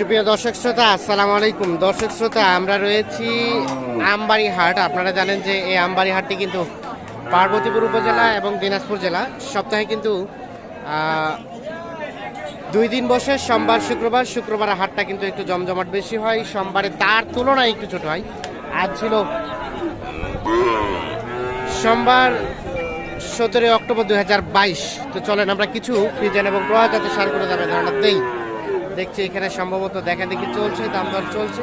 সুপ্রিয় দর্শক শ্রোতা, আসসালামু আলাইকুম। দর্শক শ্রোতা, আমরা রয়েছি আমবাড়ি হাট আপনারা জানেন যে এই আমবাড়ি হাটটি কিন্তু পার্বতীপুর উপজেলা এবং দিনাজপুর জেলা। সপ্তাহে কিন্তু দুই দিন বসে সোমবার, শুক্রবার শুক্রবার হাটটা কিন্তু একটু জমজমাট বেশি হয়। সোমবারে তার তুলনায় একটু ছোট হয়। আজ ছিল সোমবার সতেরোই অক্টোবর দুই হাজার বাইশ। তো চলেন আমরা কিছু ফ্রিজেন এবং প্রয়াজাত সার করে যাবে ধারণা দেই। দেখছি এখানে সম্ভবত দেখা দেখি চলছে দাম দর চলছে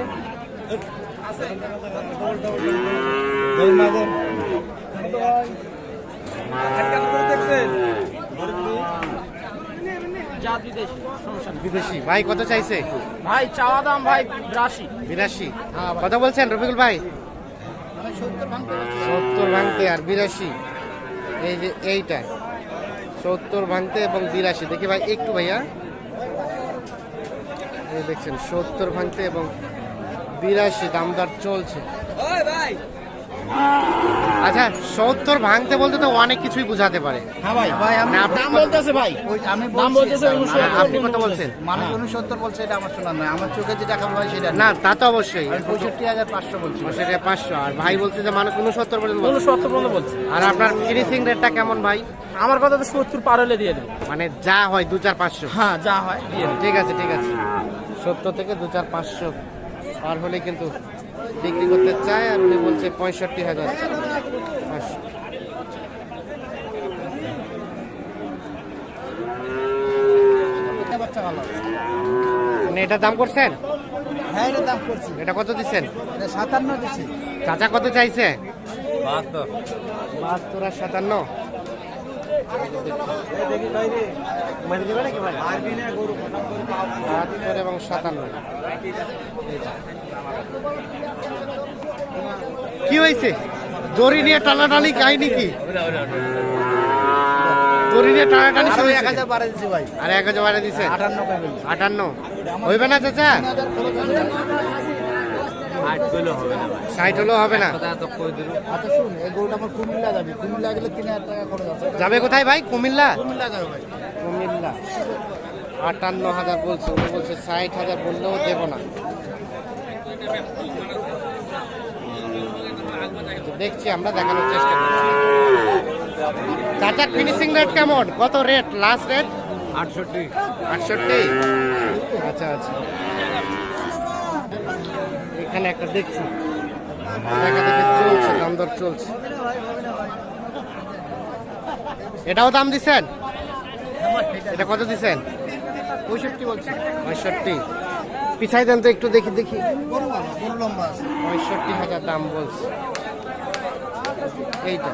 বিদেশি। ভাই কত চাইছে? ভাই চাওয়া দাম ভাই বিরাশি। কত বলছেন রফিকুল ভাই? সত্তর ভাঙতে আর বিরাশি। এই যে এইটা। সত্তর ভাঙতে এবং বিরাশি। দেখি ভাই একটু ভাইয়া। দেখছেন সত্তর ভাঙতে এবং বিরাশি দামদার চলছে। আচ্ছা সত্তর ভাঙতে বলতে তো অনেক কিছুই বোঝাতে পারে। হ্যাঁ ভাই ভাই আমি না, আপনি দাম বলতেছে ভাই। আমি দাম বলতেছে স্যার, উনিশশো মানে আপনি কত বলছেন? মানুষ উনসত্তর বলছে এটা আমার শোনা নয় আমার চোখে যেটা খাব ভাই সেটা না তা তো অবশ্যই। পঁয়ষট্টি হাজার পাঁচশো বলছি। সেটা পাঁচশো। আর ভাই বলছে যে মানুষ উনসত্তর পর্যন্ত বলছে। উনসত্তর পর্যন্ত বলছে। আর আপনার ফিনিশিং রেটটা কেমন ভাই? আমার কথা তো সত্তর পার হলে দিয়ে দেবো। মানে যা হয় দু চার পাঁচশো। হ্যাঁ যা হয় ঠিক আছে ঠিক আছে। সত্তর থেকে দু চার পাঁচশো পার হলে কিন্তু বিক্রি করতে চায় আর উনি বলছে পঁয়ষট্টি হাজার পাঁচশো। আপনি এটার দাম করছেন? হ্যাঁ এটা দাম করছি। এটা কত দিচ্ছেন? সাতান্ন দিচ্ছি। চাচা কত চাইছে? বাহাত্তর। বাহাত্তর আর সাতান্ন? এবং সাতান্ন। কি হয়েছে? দড়ি নিয়ে টানাটানি কাহিনী কি? দড়ি নিয়ে টানাটানি শুরু এক হাজার বাড়া দিচ্ছি আর এক হাজার বাড়ে দিছে। আটান্ন আটান্ন। হইবে না, চাচা? ষাট হলেও হবে না আচ্ছা শুন এই গরুটা আমার কুমিল্লা যাবে। কুমিল্লা তিন হাজার টাকা খরচ যাবে কোথায় ভাই? কুমিল্লা? কুমিল্লা যাবে ভাই। কুমিল্লা। আটান্ন হাজার বলছে উনি বলছে ষাট হাজার বললেও দেবো না। দেখছি আমরা দেখানোর চেষ্টা করছি। চাচার ফিনিশিং রেট কেমন? কত রেট লাস্ট রেট আটষট্টি। আটষট্টি? আচ্ছা আচ্ছা। এখানে একটা দেখছি। দেখা দেখে চলছে দাম দর চলছে। এটাও দাম দিছেন এটা কত দিছেন পঁয়ষট্টি বলছি। পঁয়ষট্টি। পিছাই দেন তো একটু দেখি দেখি। পঁয়ষট্টি হাজার দাম বলছে। এইটা।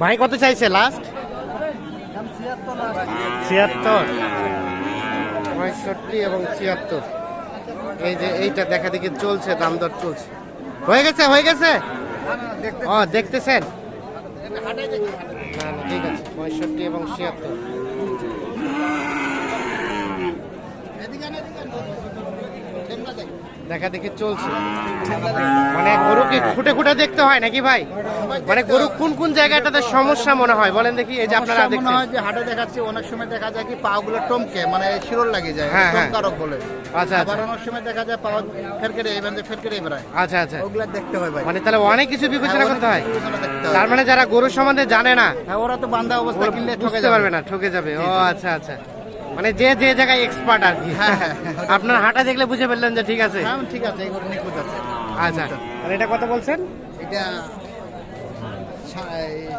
ভাই কত চাইছে লাস্ট ছিয়াত্তর। পঁয়ষট্টি এবং ছিয়াত্তর। এই যে এইটা দেখা দেখি চলছে দাম দর চলছে। হয়ে গেছে হয়ে গেছে? ও দেখতেছেন? ঠিক আছে পঁয়ষট্টি এবং ছিয়াত্তর। দেখ। দেখা চলছে। মানে গরুকে খুঁটে খুঁটে দেখতে হয় নাকি ভাই? মানে গরু কোন কোন জায়গাটাতে সমস্যা মনে হয়? বলেন দেখি এই যে আপনারা মনে হয় যে হাটে দেখাচ্ছে অনেক সময় দেখা যায় কি পা গুলো টমকে মানে শিরোর লাগে যায় হ্যাঁ, হ্যাঁ। টমকারক বলে। আচ্ছা আবার আচ্ছা অনেক সময় দেখা যায় পা ফেরকেরে এই বান্ধে ফেরকেরে বেড়ায়। আচ্ছা আচ্ছা। ওগুলা দেখতে হয় ভাই। মানে তাহলে অনেক কিছু বিবেচনা হ্যাঁ, করতে হয়। তার মানে যারা গরু সম্বন্ধে জানে না হ্যাঁ ওরা তো বান্ধা অবস্থা কিনলে ঠকে বুঝতে পারবে না ঠকে যাবে। ও আচ্ছা আচ্ছা। মানে যে যে জায়গায় এক্সপার্ট আর কি। হ্যাঁ, হ্যাঁ, হ্যাঁ। আপনার হাঁটা দেখলে বুঝে ফেললেন যে ঠিক আছে। হ্যাঁ ঠিক আছে এগুলো নিখুঁত আছে। আচ্ছা আর এটা কত বলছেন? এটা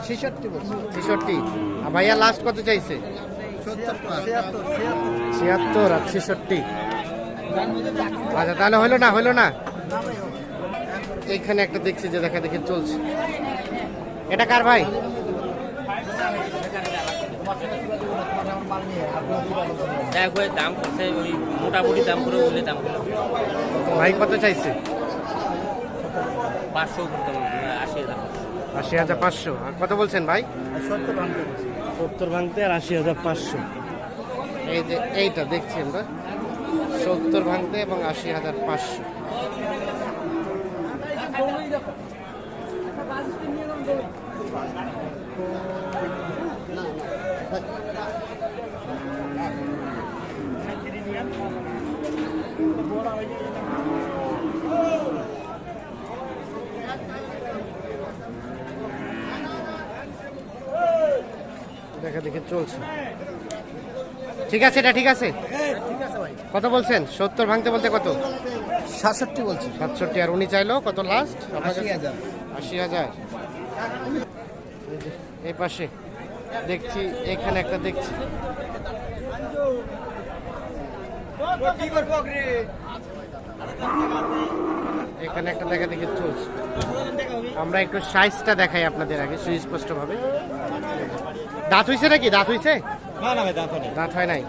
ছেষট্টি ছেষট্টি। আর ভাইয়া লাস্ট কত চাইছে? ছিয়াত্তর ছিয়াত্তর আর ছেষট্টি। আচ্ছা তাহলে হলো না হলো না? এইখানে একটা দেখছি যে দেখা দেখি চলছে। এটা কার ভাই? দেখ ওই দাম করছে ওই মোটামুটি দাম করে দাম ভাই কত চাইছে? পাঁচশো আশি হাজার আশি হাজার পাঁচশো। আর কত বলছেন ভাই? সত্তর ভাঙতে সত্তর ভাঙতে আর আশি হাজার পাঁচশো। এই যে এইটা দেখছি আমরা। সত্তর ভাঙতে এবং আশি হাজার পাঁচশো। দেখা দেখে চলছে। ঠিক আছে এটা ঠিক আছে? কত বলছেন? সত্তর ভাঙতে বলতে কত? সাতষট্টি বলছি। সাতষট্টি আর উনি চাইলো কত লাস্ট আশি হাজার। আশি হাজার। এই পাশে। দেখছি এখানে একটা দেখছি। এখানে একটা দেখা দেখে চলছে। আমরা একটু সাইজটা দেখাই আপনাদের আগে সুস্পষ্ট ভাবে দাঁত হইছে নাকি? দাঁত হইছে? দাঁত হয় নাই।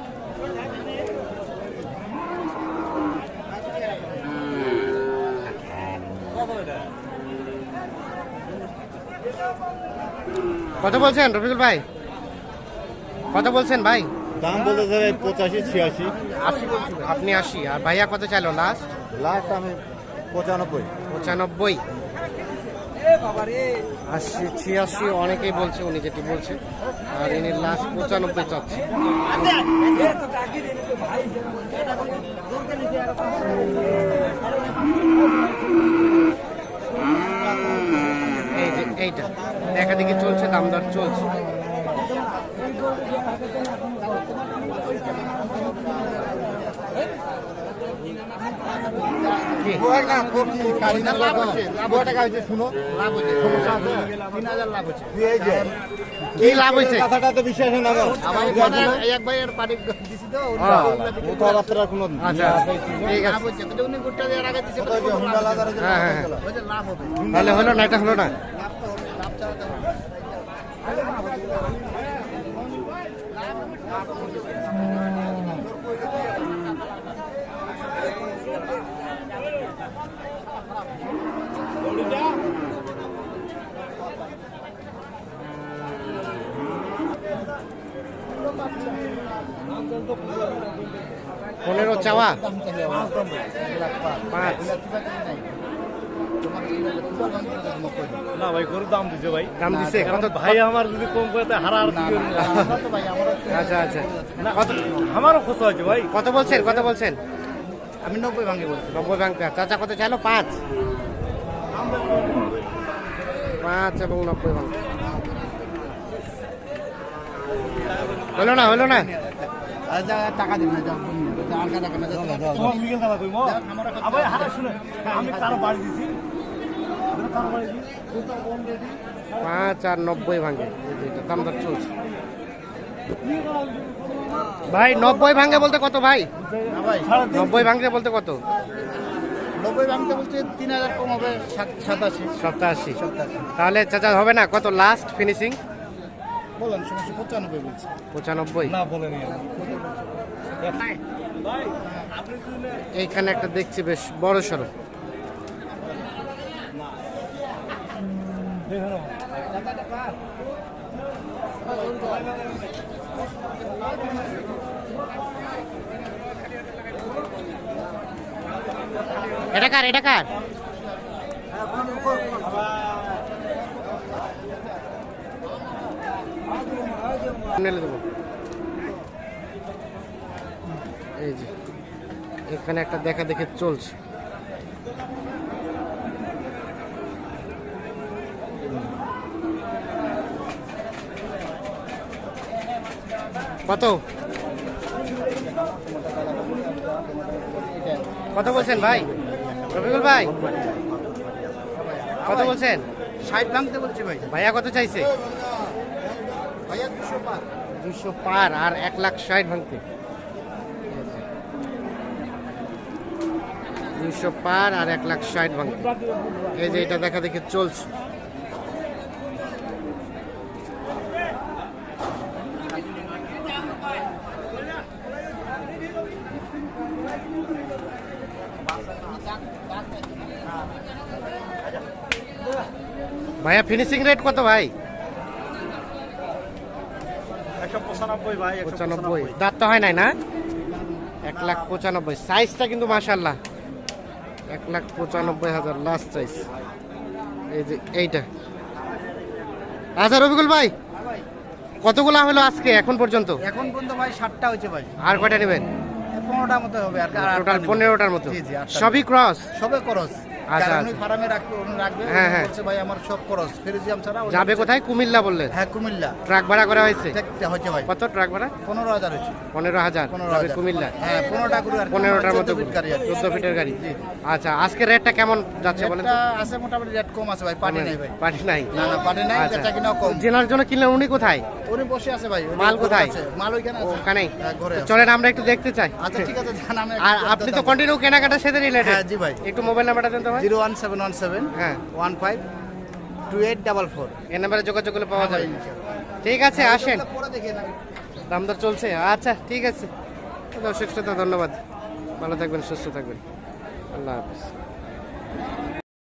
কত বলছেন রফিকুল ভাই? কত বলছেন ভাই? দাম বলতে স্যার পঁচাশি ছিয়াশি। আশি আপনি আশি। আর ভাইয়া কত চাইলো লাস্ট লাস্ট আমি পঁচানব্বই। পঁচানব্বই? আশি ছিয়াশি অনেকেই বলছে উনি যেটি বলছে। আর ইনি লাস্ট পঁচানব্বই চাচ্ছে। এইটা। দেখা দেখি চলছে দামদার চলছে। কি? লাভ হয়েছে কথাটা এক ভাইয়ের পানি দিছি আচ্ছা দিছে হ্যাঁ, হ্যাঁ, হ্যাঁ। তাহলে হলো না এটা হলো না। পনেরো চাওয়া পাঁচ। না ভাই গরুর দাম দিছে ভাই। দাম দিছে? কত ভাই আমার যদি কম করে দেয়, হারা আর আচ্ছা আচ্ছা। কত আমারও খোঁজ আছে ভাই। কত বলছেন? কত বলছেন? আমি নব্বই ভাঙে বলছি। নব্বই ব্যাংক চাচা কত চাইলো? পাঁচ। পাঁচ এবং নব্বই ব্যাংক হলো না হলো না? আর টাকা দিন না যাও আর যাও। আবার হারা শুনে আমি কারও বাড়ি দিছি। পাঁচ আর নব্বই ভাঙে। দাম দর চলছে। ভাই নব্বই ভাঙে বলতে কত ভাই? ভাই নব্বই ভাঙতে বলতে কত? নব্বই ভাঙতে বলছে তিন হাজার কম হবে সাত- সাতাশি। সপ্তাশি তাহলে চাচা হবে না? কত লাস্ট ফিনিশিং বলেন সমস্যা পঁচানব্বই বলছে। পঁচানব্বই। না বলেনি এইখানে একটা দেখছি বেশ বড় সড়ো এটা কার এটা কার? এই যে এখানে একটা দেখা দেখে চলছে। কত? কত বলছেন ভাই? রফিকুল ভাই? কত বলছেন? ষাট ভাঙতে বলছে ভাই। ভাইয়া কত চাইছে? ভাইয়া দুশো পাঁচ দুশো পার আর এক লাখ ষাট ভাঙতে দুশো পার আর এক লাখ ষাট ভাঙতে এই যে এটা দেখা দেখে চলছে। ভাইয়া ফিনিশিং রেট কত ভাই? পঁচানব্বই দাঁত তো হয় নাই না? এক লাখ পঁচানব্বই। সাইজটা কিন্তু এক লাখ পঁচানব্বই হাজার লাস্ট সাইজ এই যে এইটা। আচ্ছা রবিকুল ভাই কতগুলা হলো আজকে এখন পর্যন্ত? এখন পর্যন্ত ভাই হয়েছে ভাই। আর কয়টা নেবেন? পনেরোটার মতো হবে আর আর টোটাল পনেরোটার মতো। সবই ক্রস সবে করস আচ্ছা, উনি আচ্ছা। ফার্মে রাখবে উনি রাখবে হ্যাঁ, হ্যাঁ। বলছে ভাই আমার সব করস ফেরিজিয়াম ছাড়া যাবে কোথায়? কুমিল্লা বললেন। হ্যাঁ কুমিল্লা। ট্রাক ভাড়া করা হয়েছে? এটা ভাই। কত ট্রাক ভাড়া? পনেরো হাজার হচ্ছে পনেরো হাজার। যাবে কুমিল্লা? হ্যাঁ পনেরোটা করে পনেরোটার মতো ফিট গাড়ি আছে চোদ্দ ফিটের গাড়ি। আচ্ছা আজকে রেটটা কেমন যাচ্ছে বলেন আছে মোটামুটি রেট কম আছে ভাই পানি নাই ভাই। পাটি নাই। না না পানি নাই আচ্ছা। বেচা কম। জেনার জন্য কিনলেন উনি কোথায়? উনি বসে আছে ভাই মাল কোথায়? আছে। মাল ওইখানে আছে। ওখানে? হ্যাঁ। চলেন আমরা একটু দেখতে চাই। আচ্ছা ঠিক আছে জান আমি আর আপনি তো কন্টিনিউ কেনাকাটার সাথে রিলেটেড হ্যাঁ জি ভাই। একটু মোবাইল নাম্বারটা দেন তো zero one seven one seven হ্যাঁ। One five two eight double four. এই নাম্বারে যোগাযোগ করলে পাওয়া যাবে। ঠিক আছে আসেন। পরে দেখে না দাম দর চলছে। আচ্ছা ঠিক আছে। দর্শক শ্রোতা ধন্যবাদ। ভালো থাকবেন সুস্থ থাকবেন। আল্লাহ হাফিজ।